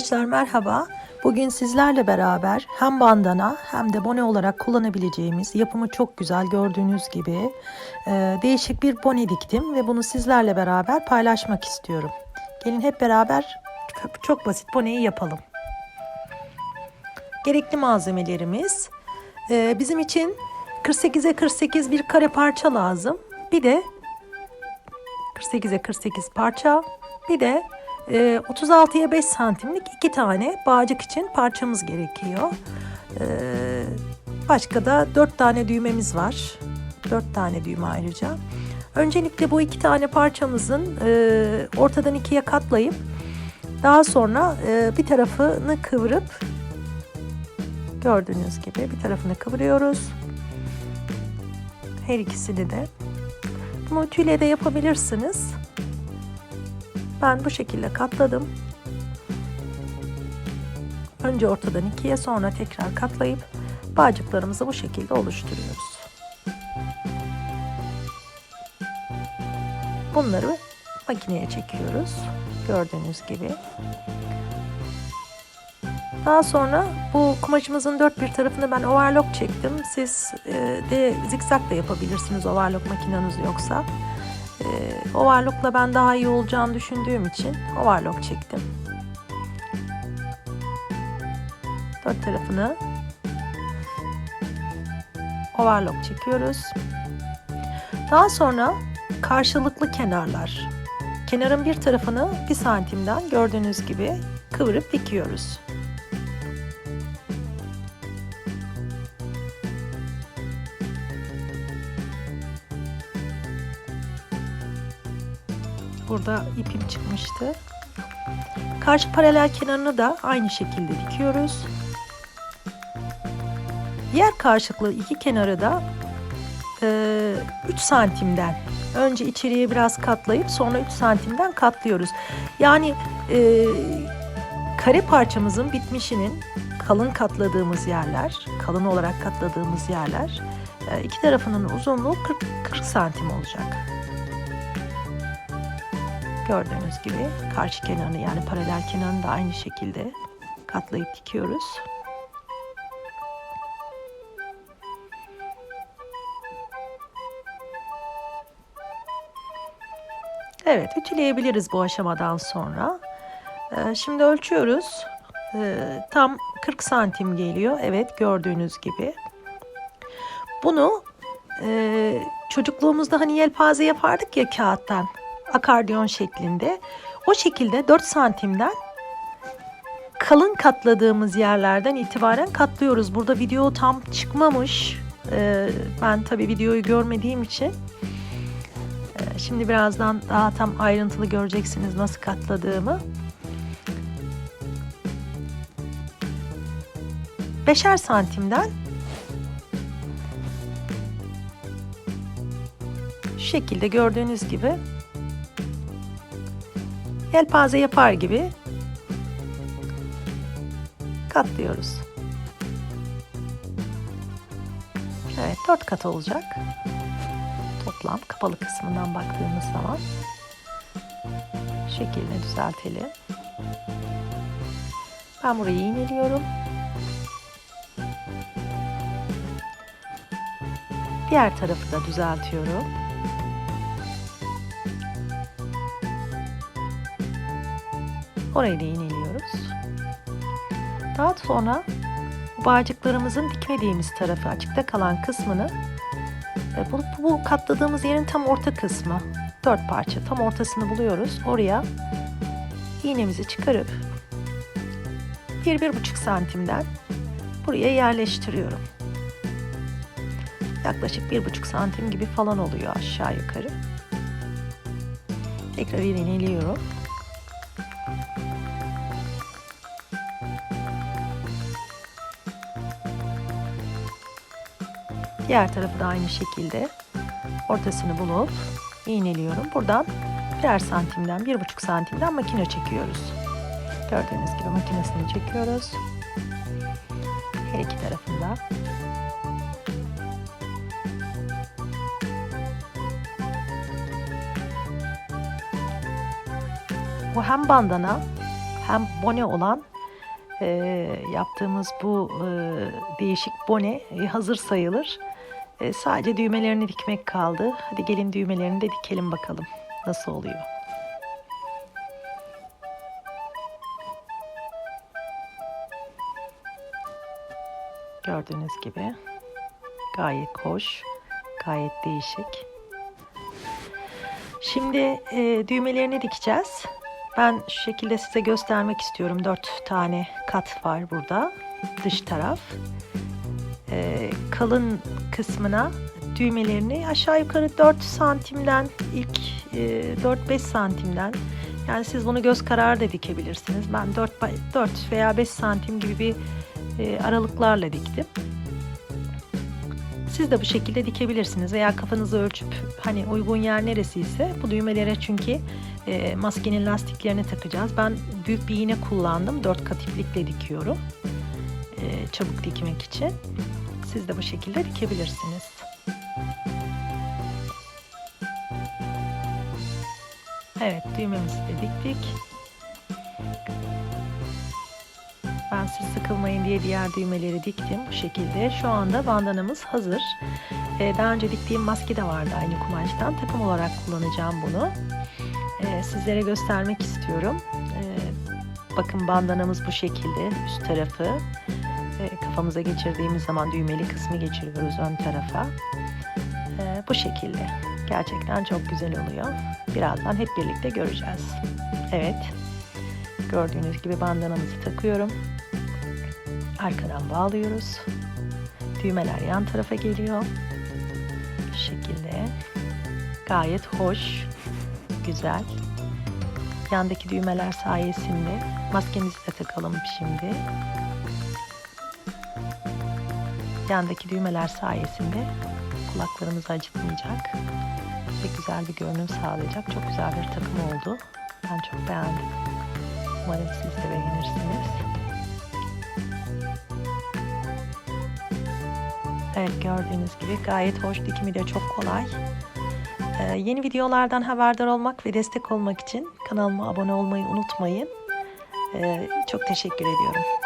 Arkadaşlar merhaba. Bugün sizlerle beraber hem bandana hem de bone olarak kullanabileceğimiz yapımı çok güzel gördüğünüz gibi e, değişik bir bone diktim ve bunu sizlerle beraber paylaşmak istiyorum. Gelin hep beraber çok basit boneyi yapalım. Gerekli malzemelerimiz e, bizim için 48'e 48 bir kare parça lazım. Bir de 48'e 48 parça bir de 36'ya 5 santimlik iki tane bağcık için parçamız gerekiyor. E, başka da 4 tane düğmemiz var. 4 tane düğme ayrıca. Öncelikle bu iki tane parçamızın e, ortadan ikiye katlayıp daha sonra e, bir tarafını kıvırıp gördüğünüz gibi bir tarafını kıvırıyoruz. Her ikisini de. Bunu ütüyle de yapabilirsiniz. Ben bu şekilde katladım. Önce ortadan ikiye sonra tekrar katlayıp bağcıklarımızı bu şekilde oluşturuyoruz. Bunları makineye çekiyoruz. Gördüğünüz gibi. Daha sonra bu kumaşımızın dört bir tarafını ben overlock çektim. Siz e, de zikzak da yapabilirsiniz overlock makineniz yoksa. E, overlockla ben daha iyi olacağını düşündüğüm için overlock çektim. Dört tarafını overlock çekiyoruz. Daha sonra karşılıklı kenarlar. Kenarın bir tarafını bir santimden gördüğünüz gibi kıvırıp dikiyoruz. Burada ipim çıkmıştı. Karşı paralel kenarını da aynı şekilde dikiyoruz. Diğer karşılıklı iki kenarı da e, 3 santimden önce içeriye biraz katlayıp sonra 3 santimden katlıyoruz. Yani e, kare parçamızın bitmişinin kalın katladığımız yerler, kalın olarak katladığımız yerler e, iki tarafının uzunluğu 40, 40 santim olacak. Gördüğünüz gibi karşı kenarını yani paralel kenarını da aynı şekilde katlayıp dikiyoruz. Evet ütüleyebiliriz bu aşamadan sonra. Ee, şimdi ölçüyoruz. Ee, tam 40 santim geliyor. Evet gördüğünüz gibi. Bunu e, çocukluğumuzda hani yelpaze yapardık ya kağıttan akardiyon şeklinde. O şekilde 4 santimden kalın katladığımız yerlerden itibaren katlıyoruz. Burada video tam çıkmamış. Ee, ben tabii videoyu görmediğim için ee, şimdi birazdan daha tam ayrıntılı göreceksiniz nasıl katladığımı. Beşer santimden şu şekilde gördüğünüz gibi yelpaze yapar gibi katlıyoruz. Evet dört kat olacak. Toplam kapalı kısmından baktığımız zaman şeklini düzeltelim. Ben burayı iğneliyorum. Diğer tarafı da düzeltiyorum. Orayı da iğneliyoruz. Daha sonra bağcıklarımızın dikmediğimiz tarafı açıkta kalan kısmını e, bu, bu katladığımız yerin tam orta kısmı. Dört parça tam ortasını buluyoruz. Oraya iğnemizi çıkarıp bir, bir buçuk santimden buraya yerleştiriyorum. Yaklaşık bir buçuk santim gibi falan oluyor aşağı yukarı. Tekrar iğneliyorum. Diğer tarafı da aynı şekilde ortasını bulup iğneliyorum. Buradan birer santimden, bir buçuk santimden makine çekiyoruz. Gördüğünüz gibi makinesini çekiyoruz. Her iki tarafında. Bu hem bandana hem bone olan e, yaptığımız bu e, değişik bone hazır sayılır. E, sadece düğmelerini dikmek kaldı. Hadi gelin düğmelerini de dikelim bakalım nasıl oluyor. Gördüğünüz gibi gayet hoş, gayet değişik. Şimdi e, düğmelerini dikeceğiz. Ben şu şekilde size göstermek istiyorum. Dört tane kat var burada. Dış taraf. E, kalın kısmına düğmelerini aşağı yukarı 4 santimden ilk e, 4-5 santimden yani siz bunu göz kararı da dikebilirsiniz. Ben 4, 4 veya 5 santim gibi bir e, aralıklarla diktim. Siz de bu şekilde dikebilirsiniz veya kafanızı ölçüp hani uygun yer neresi ise bu düğmelere çünkü e, maskenin lastiklerini takacağız. Ben büyük bir iğne kullandım. 4 kat iplikle dikiyorum. E, çabuk dikmek için. Siz de bu şekilde dikebilirsiniz. Evet düğmemizi de diktik. Ben siz sıkılmayın diye diğer düğmeleri diktim bu şekilde. Şu anda bandanamız hazır. Ee, daha önce diktiğim maske de vardı aynı kumaştan. Takım olarak kullanacağım bunu. Ee, sizlere göstermek istiyorum. Ee, bakın bandanamız bu şekilde. Üst tarafı. Ee, kafamıza geçirdiğimiz zaman düğmeli kısmı geçiriyoruz ön tarafa. Ee, bu şekilde. Gerçekten çok güzel oluyor. Birazdan hep birlikte göreceğiz. Evet. Gördüğünüz gibi bandanamızı takıyorum. Arkadan bağlıyoruz. Düğmeler yan tarafa geliyor. Bu şekilde. Gayet hoş. Güzel. Yandaki düğmeler sayesinde maskemizi de takalım şimdi. Yandaki düğmeler sayesinde kulaklarımızı acıtmayacak ve güzel bir görünüm sağlayacak. Çok güzel bir takım oldu. Ben çok beğendim. Umarım siz de beğenirsiniz. Evet gördüğünüz gibi gayet hoş dikimi de çok kolay. Ee, yeni videolardan haberdar olmak ve destek olmak için kanalıma abone olmayı unutmayın. Ee, çok teşekkür ediyorum.